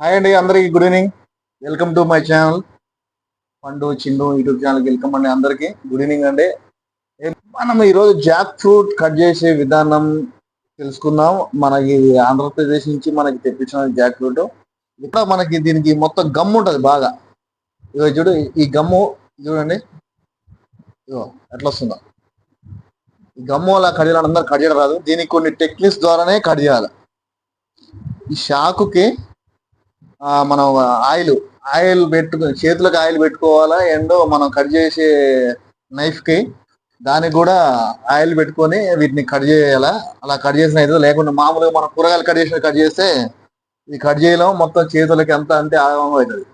Hi అండి అందరికి good evening welcome to my channel Pandu Chindu YouTube ఛానల్కి welcome అండి అందరికి. గుడ్ ఈవినింగ్ అండి. మనం ఈరోజు జాక్ ఫ్రూట్ కట్ చేసే విధానం తెలుసుకుందాం. మనకి ఆంధ్రప్రదేశ్ నుంచి మనకి తెప్పించిన జాక్ ఫ్రూట్ ఇక్కడ మనకి దీనికి మొత్తం గమ్ము ఉంటుంది బాగా. ఇగో చూడు ఈ గమ్ము చూడండి. ఇగో ఎట్లా వస్తుందో. ఈ గమ్ము అలా కట్ చేయాలని అందరూ కట్ చేయడం రాదు. దీనికి కొన్ని టెక్నిక్స్ ద్వారానే కట్ చేయాలి. ఈ షాకుకి మనం ఆయిల్ ఆయిల్ పెట్టుకు చేతులకు ఆయిల్ పెట్టుకోవాలా? అండ్ మనం కట్ చేసే నైఫ్కి దానికి కూడా ఆయిల్ పెట్టుకొని వీటిని కట్ చేయాలా? అలా కట్ చేసిన అయితే లేకుండా మామూలుగా మనం కూరగాయలు కట్ చేసిన కట్ చేస్తే ఇది కట్ చేయలేము మొత్తం చేతులకి ఎంత అంటే ఆగమం అవుతుంది.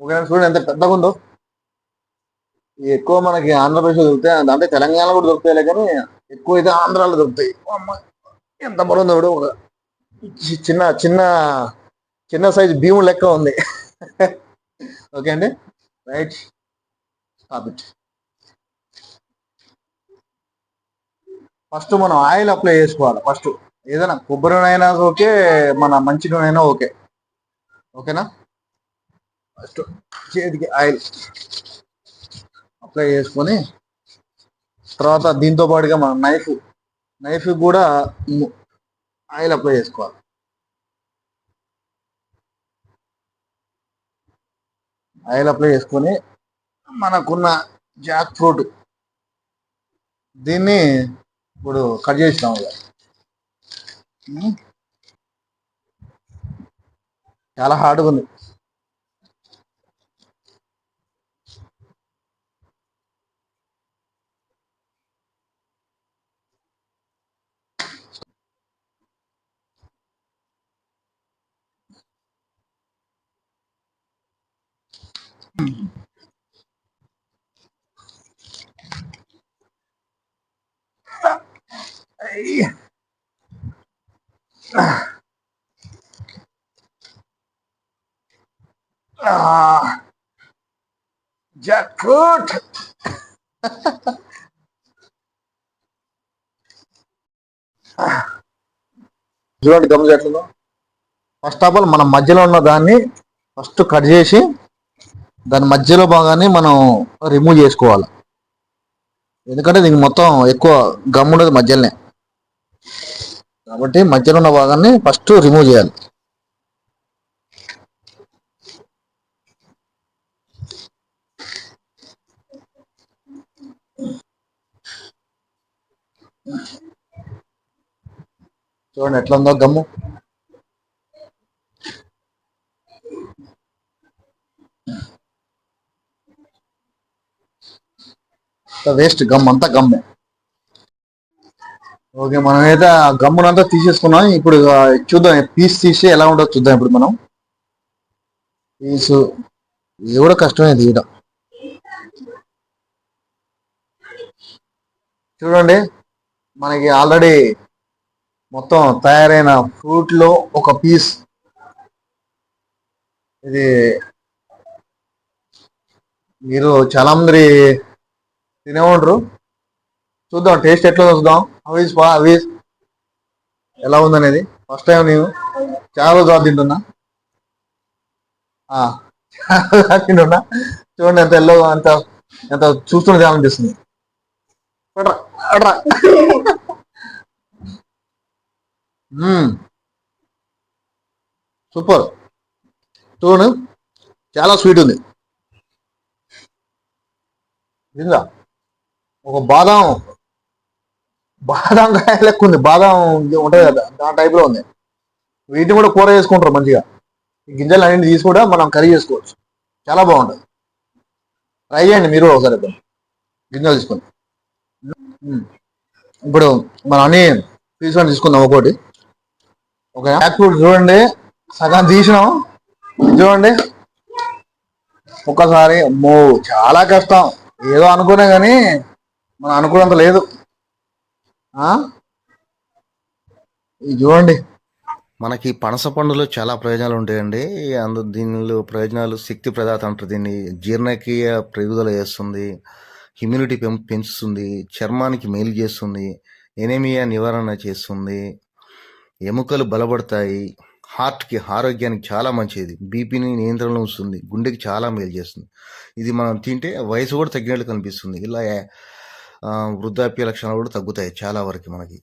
ఒకవేళ చూడండి ఎంత పెద్దగా ఉందో? ఎక్కువ మనకి ఆంధ్రప్రదేశ్ దొరుకుతాయి. అంటే తెలంగాణ కూడా దొరుకుతాయి కానీ ఎక్కువ అయితే ఆంధ్రాలో దొరుకుతాయి. అమ్మ, ఎంత బరువు చూడు. ఒక చిన్న చిన్న చిన్న సైజు భీము లెక్క ఉంది. ఓకే అండి? రైట్. Stop it. ఫస్ట్ మనం ఆయిల్ అప్లై చేసుకోవాలి. ఫస్ట్ ఏదైనా కొబ్బరి నూనె అయినా ఓకే మన మంచి నూనె అయినా ఓకే. ఓకేనా? ఫస్ట్ చేతికి ఆయిల్ అప్లై చేసుకొని తర్వాత దీంతో పాటుగా మనం నైఫ్ నైఫ్ కూడా ఆయిల్ అప్లై చేసుకోవాలి. ఆయిల్ అప్లై చేసుకొని మనకున్న జాక్ ఫ్రూట్ దీన్ని ఇప్పుడు కట్ చేసినాం ఇక. చాలా హార్డ్గా ఉంది అయ్య. చూడండి గమనించి ఫస్ట్ ఆఫ్ ఆల్ మన మధ్యలో ఉన్న దాన్ని ఫస్ట్ కట్ చేసి దాని మధ్యలో భాగాన్ని మనం రిమూవ్ చేసుకోవాలి. ఎందుకంటే దీనికి మొత్తం ఎక్కువ గమ్ ఉండదు మధ్యలోనే. కాబట్టి మధ్యలో ఉన్న భాగాన్ని ఫస్ట్ రిమూవ్ చేయాలి. చూడండి ఎట్లా ఉందో గమ్ము వేస్ట్ గమ్ అంతా గమ్మే. ఓకే మనం అయితే ఆ గమ్మునంతా తీసేసుకున్నాం. ఇప్పుడు చూద్దాం పీస్ తీసి ఎలా ఉండదు చూద్దాం ఇప్పుడు మనం. పీసు ఇది కూడా కష్టమే తీయడం చూడండి మనకి ఆల్రెడీ మొత్తం తయారైన ఫ్రూట్లో ఒక పీస్ ఇది మీరు చాలా తినేవండ్రు చూద్దాం టేస్ట్ ఎట్లా చూద్దాం. అవిస్ అవీస్ ఎలా ఉందనేది. ఫస్ట్ టైం నేను చాలా రోజు తింటున్నా. ఆ, తింటున్నా. చూడండి ఎంత ఎల్లో అంత ఎంత చూస్తుంటే అనిపిస్తుంది. సూపర్. చూడు చాలా స్వీట్ ఉంది. నిజంగా ఒక బాదం. బాదం కాయ లెక్క ఉంది బాదం ఉంటుంది కదా దాని టైప్లో ఉంది. వీటిని కూడా కూర చేసుకుంటారు మంచిగా. ఈ గింజలు అన్నింటి తీసి కూడా మనం కర్రీ చేసుకోవచ్చు. చాలా బాగుంటుంది. ట్రై చేయండి మీరు కూడా ఒకసారి ఇప్పుడు. గింజలు తీసుకొని. ఇప్పుడు మనం అన్ని తీసుకొని తీసుకుందాం ఒకటి ఒక యాక్ ఫ్రూట్ చూడండి. సగం తీసినాం. చూడండి. ఒక్కసారి మో చాలా కష్టం. ఏదో అనుకునే కానీ మనం అనుకున్నంత లేదు. ఇది చూడండి. మనకి పనస పండులో చాలా ప్రయోజనాలు ఉంటాయండి. అందు దీనిలో ప్రయోజనాలు శక్తి ప్రదాత అంటారు. దీన్ని జీర్ణక్రియ పెరుగుదల చేస్తుంది. ఇమ్యూనిటీ పెం పెంచుతుంది. చర్మానికి మేలు చేస్తుంది. ఎనేమియా నివారణ చేస్తుంది. ఎముకలు బలపడతాయి. హార్ట్కి ఆరోగ్యానికి చాలా మంచిది. బీపీని నియంత్రణలో ఉంచుతుంది. గుండెకి చాలా మేలు చేస్తుంది. ఇది మనం తింటే వయసు కూడా తగ్గినట్లు కనిపిస్తుంది. ఇలా వృద్ధాప్య లక్షణాలు కూడా తగ్గుతాయి చాలా వరకు మనకి.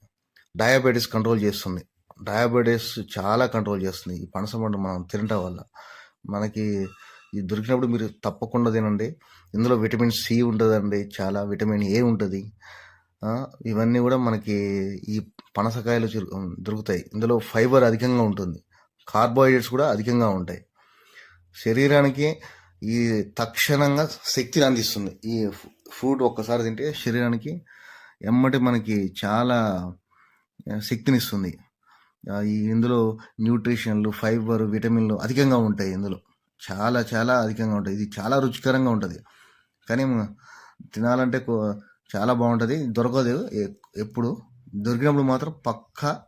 డయాబెటీస్ కంట్రోల్ చేస్తుంది. డయాబెటీస్ చాలా కంట్రోల్ చేస్తుంది. ఈ పనస పండు మనం తినటం వల్ల మనకి ఇది దొరికినప్పుడు మీరు తప్పకుండా తినండి. ఇందులో విటమిన్ సి ఉంటుందండి చాలా విటమిన్ ఏ ఉంటుంది. ఇవన్నీ కూడా మనకి ఈ పనసకాయలు దొరుకుతాయి. ఇందులో ఫైబర్ అధికంగా ఉంటుంది. కార్బోహైడ్రేట్స్ కూడా అధికంగా ఉంటాయి. శరీరానికి ఈ తక్షణంగా శక్తిని అందిస్తుంది. ఈ ఫ్రూట్ ఫుడ్ ఒక్కసారి తింటే శరీరానికి ఎమ్మటి మనకి చాలా శక్తినిస్తుంది. ఈ ఇందులో న్యూట్రిషన్లు ఫైబర్ విటమిన్లు అధికంగా ఉంటాయి ఇందులో. చాలా చాలా అధికంగా ఉంటాయి. ఇది చాలా రుచికరంగా ఉంటుంది. కానీ తినాలంటే చాలా బాగుంటుంది. దొరకదు ఎప్పుడు. దొరికినప్పుడు మాత్రం పక్కా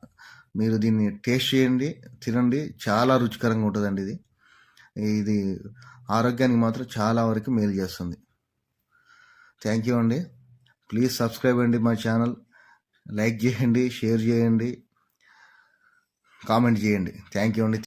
మీరు దీన్ని టేస్ట్ చేయండి తినండి. చాలా రుచికరంగా ఉంటుందండి ఇది. ఇది ఆరోగ్యానికి మాత్రం చాలా వరకు మేలు చేస్తుంది. థ్యాంక్ యూ అండి. ప్లీజ్ సబ్స్క్రైబ్ అండి మా ఛానల్ లైక్ చేయండి షేర్ చేయండి. కామెంట్ చేయండి. థ్యాంక్ యూ అండి.